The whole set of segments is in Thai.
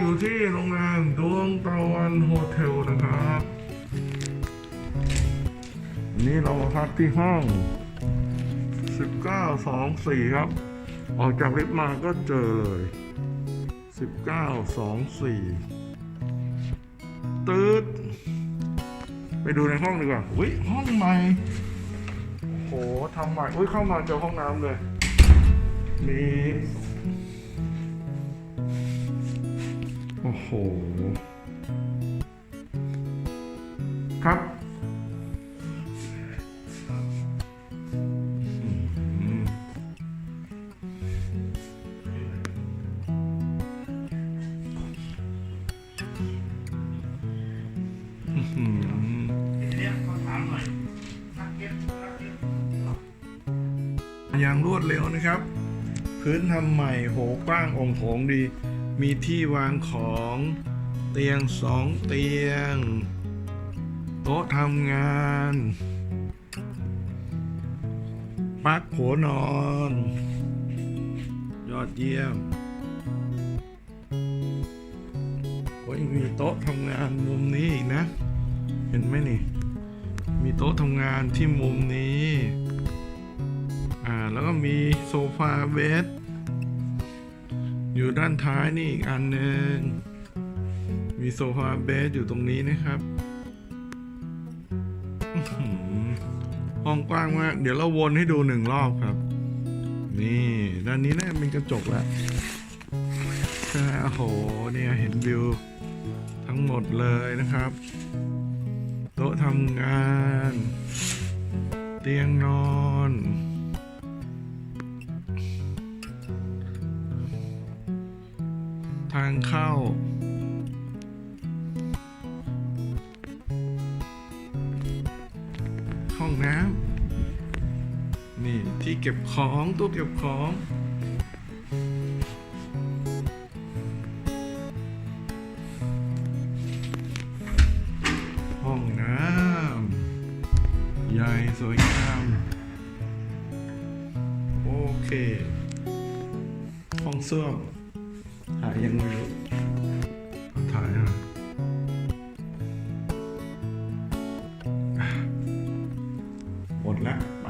อยู่ที่โรงแรมดวงตะวันโฮเทลนะครับ นี่เรามาพักที่ห้อง 1924 ครับ ออกจากลิฟต์มาก็เจอเลย 1924 ตืดไปดูในห้องดีกว่าอุ้ยห้องใหม่โหทำใหม่อุ้ยเข้ามาเจอห้องน้ำเลย มี โอ้โห ครับอืมอื้อหือเนี่ยเขาถามหน่อยนักเก็ตนักเก็ตอย่างรวดเร็วนะครับ พื้นทำใหม่โหกว้างองค์โถงดี มีที่วางของเตียงสองเตียง โต๊ะทำงานปลักหัวนอน ยอดเยี่ยมโอ้ยมีโต๊ะทำงานมุมนี้อีกนะ เห็นไหมนี่ มีโต๊ะทำงานที่มุมนี้ อ่า แล้วก็มีโซฟาเบด อยู่ด้านท้ายนี่อีกอันหนึ่งมีโซฟาเบดอยู่ตรงนี้นะครับห้องกว้างมาก เดี๋ยวเราวนให้ดูหนึ่งรอบครับ นี่ ด้านนี้น่าเป็นกระจกแล้วโอ้โห เนี่ยเห็นวิวทั้งหมดเลยนะครับ โต๊ะทำงาน เตียงนอน ทางเข้า ห้องน้ำนี่ที่เก็บของตู้เก็บของห้องน้ำใหญ่สวยงามโอเคห้องส้วม ถ่ายยังไม่รู้ถ่ายหน่อยอะหมดแล้วไป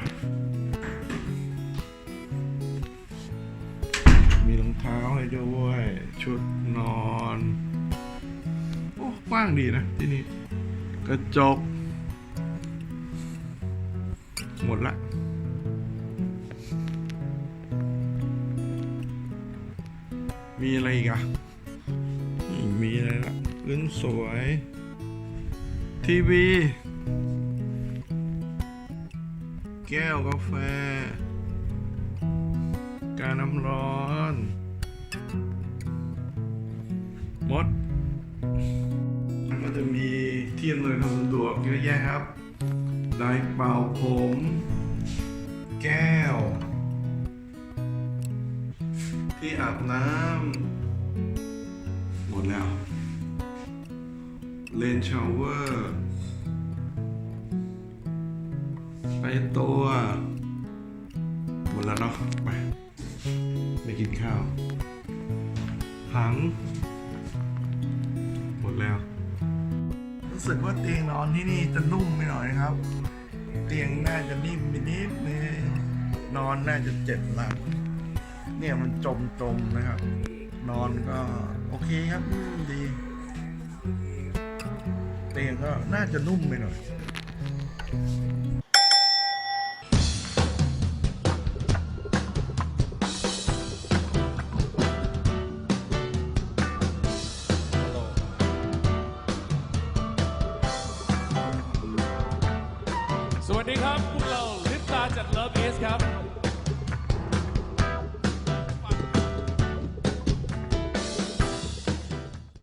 มีรองเท้าให้ด้วย ชุดนอน โอ้กว้างดีนะ ที่นี่ กระจก หมดละ มีอะไรอีกอะมีอะไรละพื้นสวย ทีวี แก้วกาแฟ การน้ำร้อนมดมันก็จะมีที่อำนวยความสะดวกเยอะแยะครับ ไดร์เป่าผม ที่อาบน้ำหมดแล้วเลนชาวเวอร์ไปตัวหมดแล้วเนาะไปไปกินข้าวหัง หมดแล้ว รู้สึกว่าเตียงนอนที่นี่จะนุ่มไปหน่อยนะครับ เตียงน่าจะนิ่มไปนิดนึงนอนน่าจะเจ็บหลัง เนี่ยมันจมจมๆนะครับ นอนก็โอเคครับดี เตียงก็น่าจะนุ่มไปหน่อย